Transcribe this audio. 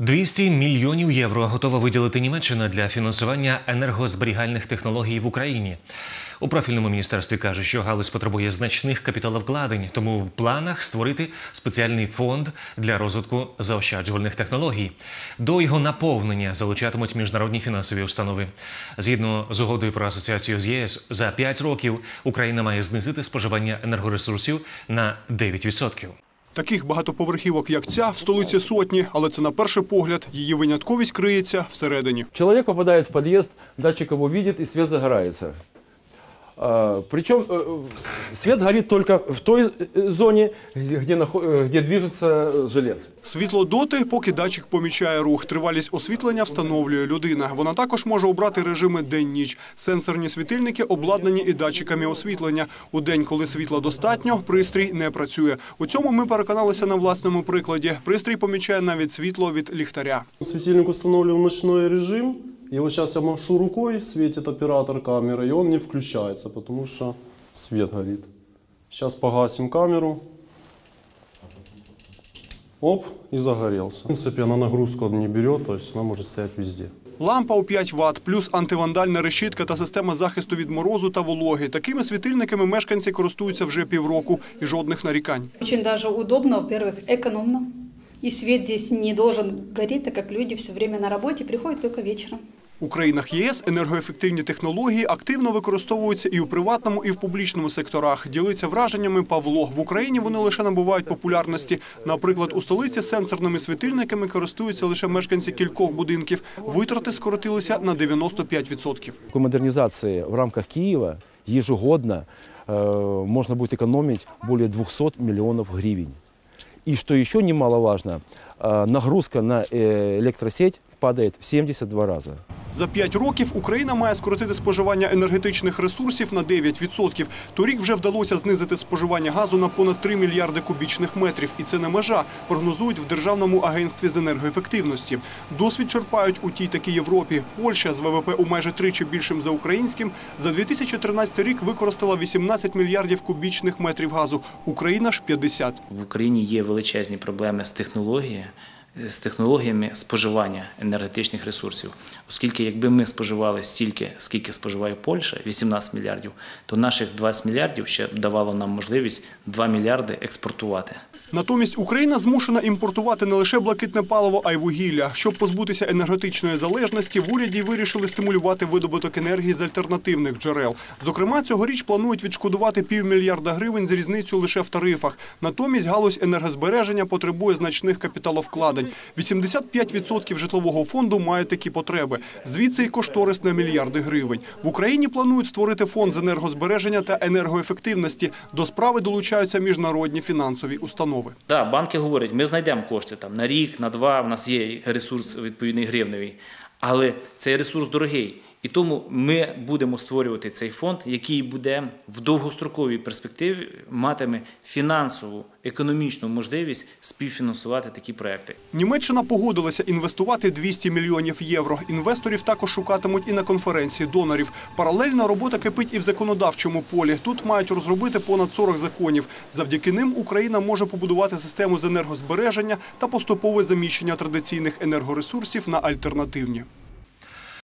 200 мільйонів євро готова виділити Німеччина для фінансування енергозберігальних технологій в Україні. У профільному міністерстві кажуть, що галузь потребує значних капіталовкладень, тому в планах створити спеціальний фонд для розвитку заощаджувальних технологій. До його наповнення залучатимуть міжнародні фінансові установи. Згідно з угодою про асоціацію з ЄС, за 5 років Україна має знизити споживання енергоресурсів на 9%. Таких багатоповерхівок, як ця, в столиці сотні, але це на перший погляд. Її винятковість криється всередині. Чоловік попадає в під'їзд, датчик його бачить і світ загорается. А, Причем э, свет горит только в той э, зоне, где, нахо- э, где движется э, жилец. Світло доти, поки датчик помічає рух. Тривалість освітлення встановлює людина. Вона також може обрати режими день-ніч. Сенсорні світильники обладнані і датчиками освітлення. У день, коли світла достатньо, пристрій не працює. У цьому ми переконалися на власному прикладі. Пристрій помічає навіть світло від ліхтаря. Светильник установлен в ночной режим. И вот сейчас я машу рукой, светит оператор камеры, и он не включается, потому что свет горит. Сейчас погасим камеру. Оп, и загорелся. В принципе, она нагрузку не берет, то есть она может стоять везде. Лампа у 5 Вт, плюс антивандальна решітка та система захисту від морозу та вологи. Такими світильниками мешканці користуються вже півроку і жодних нарікань. Очень даже удобно, во-первых, экономно. И свет здесь не должен гореть, так как люди все время на работе приходят только вечером. У країнах ЄС енергоефективні технології активно використовуються і у приватному, і в публічному секторах. Ділиться враженнями Павло. В Україні вони лише набувають популярності. Наприклад, у столиці сенсорними світильниками користуються лише мешканці кількох будинків. Витрати скоротилися на 95%. Такой модернизации в рамках Киева ежегодно э, можно будет экономить более 200 миллионов гривен. И что еще немаловажно, э, нагрузка на э, электросеть падает в 72 раза. За 5 років Україна має скоротити споживання енергетичних ресурсів на 9%. Торік вже вдалося знизити споживання газу на понад 3 мільярди кубічних метрів. І це не межа, прогнозують в Державному агентстві з енергоефективності. Досвід черпають у тій такій Європі. Польща з ВВП у майже тричі більшим за українським за 2013 рік використала 18 мільярдів кубічних метрів газу. Україна ж 50. В Україні є величезні проблеми з технологією. З технологіями споживання енергетичних ресурсів, оскільки якби ми споживали стільки, скільки споживає Польща, 18 мільярдів, то наших 20 мільярдів ще давало нам можливість 2 мільярди експортувати. Натомість Україна змушена імпортувати не лише блакитне паливо, а й вугілля. Щоб позбутися енергетичної залежності, в уряді вирішили стимулювати видобуток енергії з альтернативних джерел. Зокрема, цьогоріч планують відшкодувати півмільярда гривень з різницю лише в тарифах. Натомість галузь енергозбереження потребує значних капіталовкладень. 85% житлового фонду мають такі потреби. Звідси й кошторис на мільярди гривень. В Україні планують створити фонд з енергозбереження та енергоефективності. До справи долучаються міжнародні фінансові установи. Так, банки говорять, ми знайдемо кошти там на рік, на два. В нас є ресурс відповідний гривневий, але цей ресурс дорогий. І тому ми будемо створювати цей фонд, який буде в довгостроковій перспективі матиме фінансову економічну можливість співфінансувати такі проекти. Німеччина погодилася інвестувати 200 мільйонів євро. Інвесторів також шукатимуть і на конференції донорів. Паралельно робота кипить і в законодавчому полі. Тут мають розробити понад 40 законів. Завдяки ним Україна може побудувати систему з енергозбереження та поступове заміщення традиційних енергоресурсів на альтернативні.